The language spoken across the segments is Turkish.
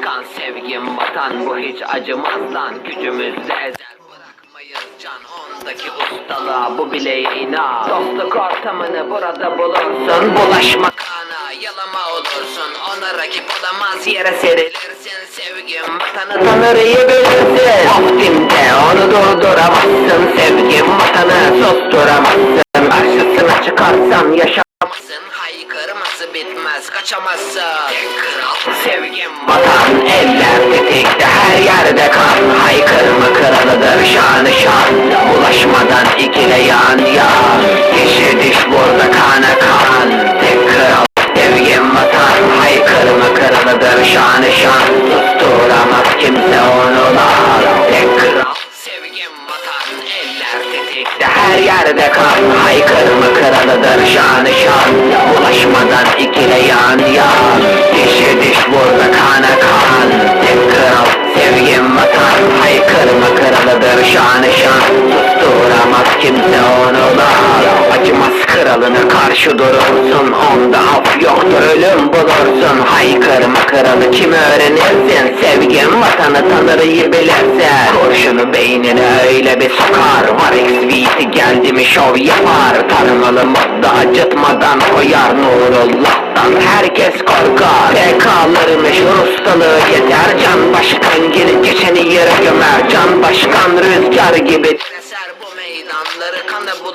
çıkan sevgim vatan bu hiç acımaz lan. Gücümüzde ezel bırakmayız can. Ondaki ustalığa bu bile inan Dostluk ortamını burada bulursun. Bulaşma kana yalama olursun. Ona rakip olamaz yere serilirsin sevgim. Vatanı tanır iyi bilirsin. Vaktimde onu durduramazsın sevgim. Vatanı susturamazsın. Karşısına çıkarsan yaşamazsın Haykırması bitmez kaçamazsın. Tek kral sevgim vatan Eller tetikte her yerde kan Haykırma her yerde kan Haykırma kralıdır şanı şan Ulaşmadan ikile yan yan. Dişe diş burada kana kan Tek kral sevgim vatan. Haykırma kralıdır şanı şan Susturamaz kimse onu lan Acımaz kralına karşı durursun Onda af yoktur ölüm bulursun. Haykırma kralı kim öğrenirsin? Sevgin vatanı tanır iyi bilirsin. Kurşunu beynine öyle bir sokar Var XV'si geldi mi şov yapar Tanımalı modda acıtmadan koyar Nurullah'tan. Herkes korkar PK'ları meşhur ustalığı yeter. Can başkan gelip geçeni yere gömer. Can başkan rüzgar gibi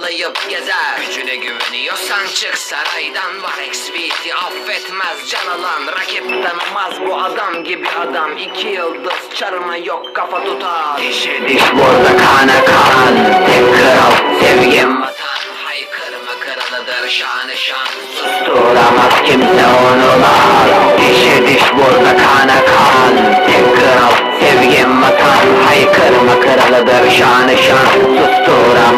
kana bulayıp gezer. Gücüne güveniyorsan çık saraydan. Var XVT affetmez. Can alan Rakip tanımaz bu adam gibi adam. İki yıldız çarına yok kafa tutar. Dişe diş burada kana kan. Tek kral sevgim. Vatan Haykırma kralıdır şanı şan. Susturamaz kimse onu lan Dişe diş burada kana kan. Tek kral sevgim. Vatan Haykırma kralıdır şanı şan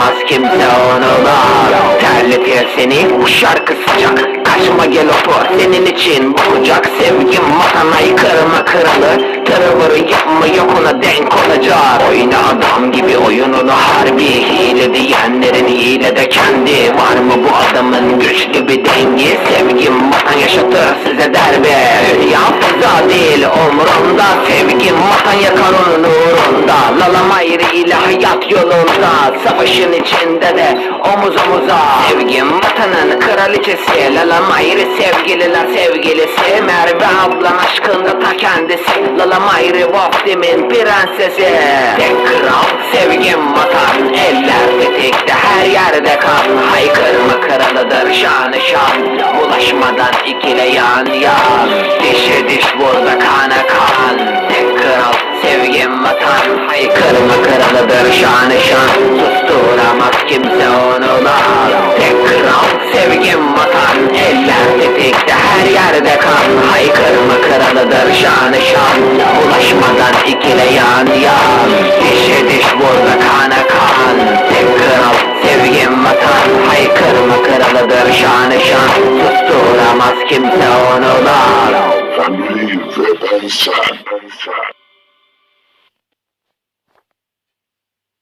Susturamaz kimse onu lan Terletir seni bu şarkı sıcak. Kaçma gel otur senin için bu kucak Sevgim vatan haykırma kralı Tırvırı yapma yok ona denk olacak. Oyna adam gibi oyununu harbi Hile diyenlerin hile de kendi. Var mı bu adamın güçlü bir dengi? Sevgim vatan yaşatır size feza Sevgim vatan yakar onun uğrunda Lalam ayrı ile hayat yolunda. Savaşın içinde de omuz omuza. Sevgim vatanın kraliçesi. Lalam ayrı sevgililer sevgilisi. Merve ablan aşkında ta kendisi. Lalam ayrı vaktimin prensesi. Tek kral sevgim vatan Eller tetikte her yerde kan. Haykırma kralıdır şanı şan Bulaşmadan ikile yan yan. Dişe diş burada kana kan. Tek kral sevgim vatan. Haykırma kralıdır şanı şan. Susturamaz kimse onu lan. Tek Susturamaz kimse onu lan Family ve ben sen.